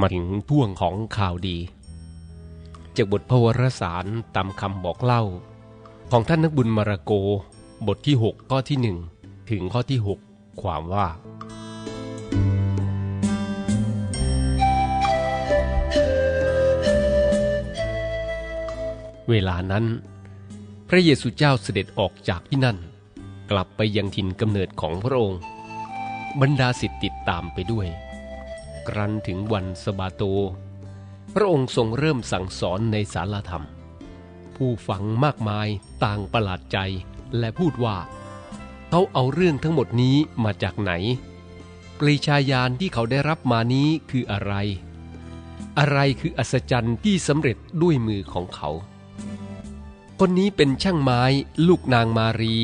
มาถึงพ่วงของข่าวดี จากบทพวรสารตามคำบอกเล่า ของท่านนักบุญมารโก บทที่ 6 ข้อที่ 1 ถึงข้อที่ 6 ความว่า เวลานั้น พระเยซูเจ้าเสด็จออกจากที่นั่น กลับไปยังถิ่นกำเนิดของพระองค์ บรรดาสิทธิ์ติดตามไปด้วย ครั้นถึงวันสบาโต พระองค์ทรงเริ่มสั่งสอนในศาลธรรม ผู้ฟังมากมายต่างประหลาดใจและพูดว่า เขาเอาเรื่องทั้งหมดนี้มาจากไหน ปรีชาญาณที่เขาได้รับมานี้คืออะไร อะไรคืออัศจรรย์ที่สำเร็จด้วยมือของเขา คนนี้เป็นช่างไม้ลูกนางมารี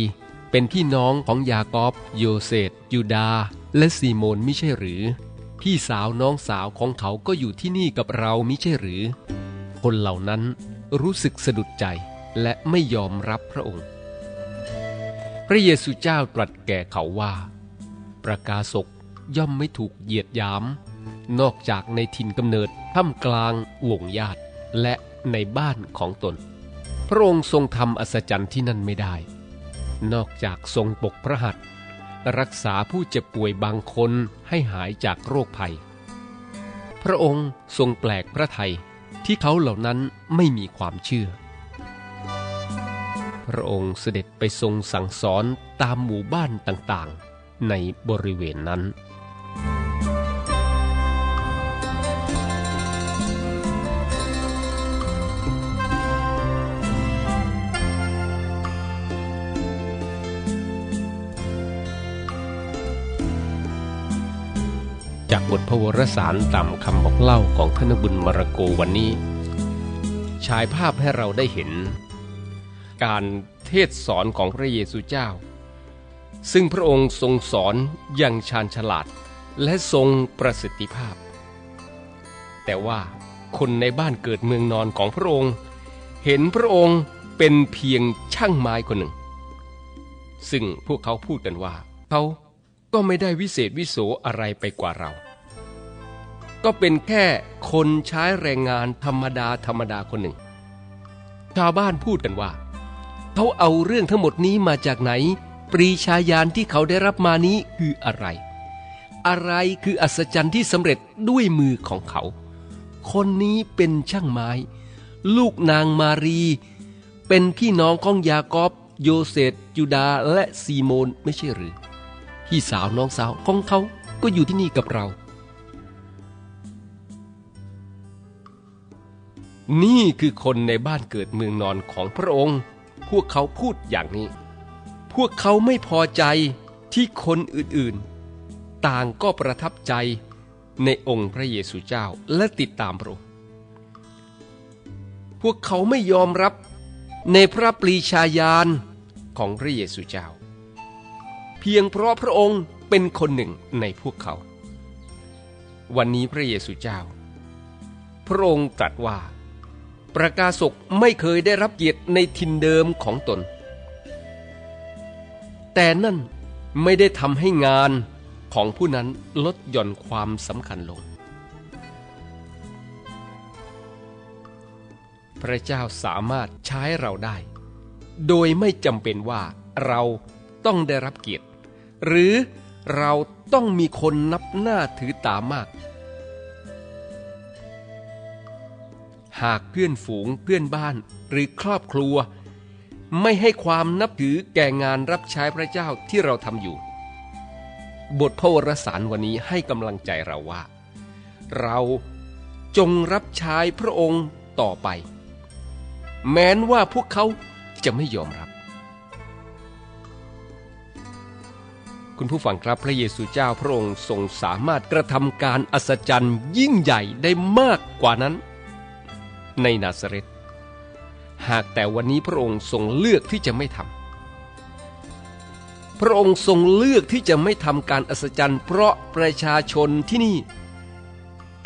เป็นพี่น้องของยากอบ โยเซฟยูดาและซีโมนไม่ใช่หรือ พี่สาวน้องสาวของเขาก็อยู่ที่นี่กับเรามิใช่หรือ คนเหล่านั้นรู้สึกสะดุดใจและไม่ยอมรับพระองค์ พระเยซูเจ้าตรัสแก่เขาว่า ประกาศกย่อมไม่ถูกเหยียดยาม นอกจากในถิ่นกำเนิดท่ามกลางวงญาติและในบ้านของตน พระองค์ทรงทำอัศจรรย์ที่นั่นไม่ได้ นอกจากทรงปกพระหัตถ์ รักษาผู้เจ็บป่วยบางคนให้หายจากโรคภัย พระองค์ทรงแปลกพระไทยที่เขาเหล่านั้นไม่มีความเชื่อ พระองค์เสด็จไปทรงสั่งสอนตามหมู่บ้านต่างๆ ในบริเวณนั้น จากบทพระวรสารตามคำบอกเล่าของท่านบุญมรโกวันนี้ ฉายภาพให้เราได้เห็น การเทศสอนของพระเยซูเจ้า ซึ่งพระองค์ทรงสอนอย่างชาญฉลาดและทรงประสิทธิภาพ แต่ว่าคนในบ้านเกิดเมืองนอนของพระองค์ เห็นพระองค์เป็นเพียงช่างไม้คนหนึ่ง ซึ่งพวกเขาพูดกันว่า เขาก็ไม่ได้วิเศษวิโสอะไรไปกว่าเรา ก็เป็นแค่คนใช้แรงงานธรรมดาธรรมดาคนหนึ่ง ชาวบ้านพูดกันว่า เขาเอาเรื่องทั้งหมดนี้มาจากไหน ปรีชาญาณที่เขาได้รับมานี้คืออะไร อะไรคืออัศจรรย์ที่สำเร็จด้วยมือของเขา คนนี้เป็นช่างไม้ ลูกนางมารี เป็นพี่น้องของยากอบโยเซฟยูดาและซีโมนไม่ใช่หรือ พี่สาวน้องสาวของเขาก็อยู่ที่นี่กับเรา นี่คือคนในบ้านเกิดเมืองนอนของพระองค์ พวกเขาพูดอย่างนี้ พวกเขาไม่พอใจที่คนอื่นๆ ต่างก็ประทับใจในองค์พระเยซูเจ้าและติดตามพระองค์ พวกเขาไม่ยอมรับในพระปรีชาญาณของพระเยซูเจ้า เพียงเพราะพระองค์เป็นคนหนึ่งในพวกเขา วันนี้พระเยซูเจ้า พระองค์ตรัสว่า ประกาศกไม่เคยได้รับเกียรติในทินเดิมของตน แต่นั่นไม่ได้ทำให้งานของผู้นั้นลดหย่อนความสำคัญลง พระเจ้าสามารถใช้เราได้ โดยไม่จำเป็นว่าเราต้องได้รับเกียรติ หรือเราต้องมีคนนับหน้าถือตามาก หากเพื่อนฝูงเพื่อนบ้านหรือครอบครัว ไม่ให้ความนับถือแก่งานรับใช้พระเจ้าที่เราทำอยู่ บทพระวรสารวันนี้ให้กำลังใจเราว่า เราจงรับใช้พระองค์ต่อไป แม้นว่าพวกเขาจะไม่ยอมรับ คุณผู้ฟังครับพระเยซูเจ้าพระองค์ทรงสามารถกระทำการอัศจรรย์ยิ่งใหญ่ได้มากกว่านั้น ในนาซาเรตหากแต่วันนี้พระองค์ทรงเลือกที่จะไม่ทำพระองค์ทรงเลือกที่จะไม่ทำการอัศจรรย์ เพราะประชาชนที่นี่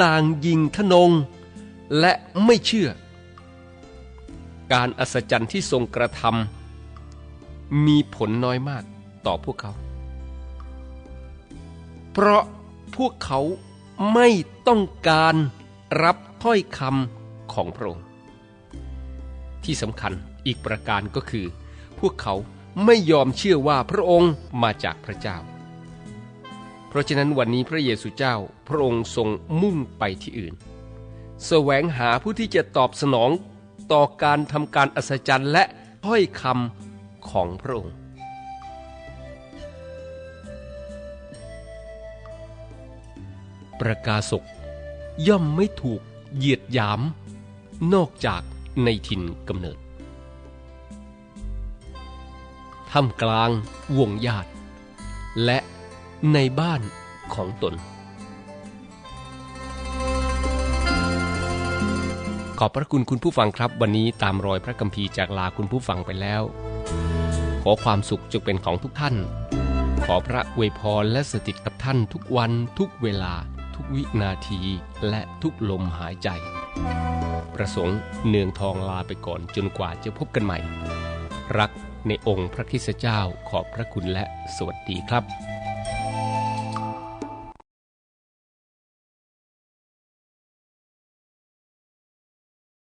ต่างยิงทนงและไม่เชื่อ การอัศจรรย์ที่ทรงกระทำมีผลน้อยมากต่อพวกเขา เพราะพวกเขาไม่ต้องการรับถ้อยคำ ของพระองค์ ที่สำคัญอีกประการก็คือ พวกเขาไม่ยอมเชื่อว่าพระองค์มาจากพระเจ้า เพราะฉะนั้นวันนี้พระเยซูเจ้าพระองค์ทรงมุ่งไปที่อื่น แสวงหาผู้ที่จะตอบสนองต่อการทำการอัศจรรย์และถ้อยคำของพระองค์ประกาศกย่อมไม่ถูกเหยียดหยาม นอกจากในถิ่นกำเนิดท่ามกลางวงญาติ และในบ้านของตน ขอบพระคุณคุณผู้ฟังครับวันนี้ตามรอยพระคัมภีร์จากลาคุณผู้ฟังไปแล้ว ขอความสุขจงเป็นของทุกท่าน ขอพระอวยพรและสถิตกับท่านทุกวันทุกเวลาทุกวินาทีและทุกลมหายใจ ประสงค์เนืองทองลาไปก่อนจนกว่าจะพบกันใหม่ รักในองค์พระคริสตเจ้าขอบพระคุณและสวัสดีครับ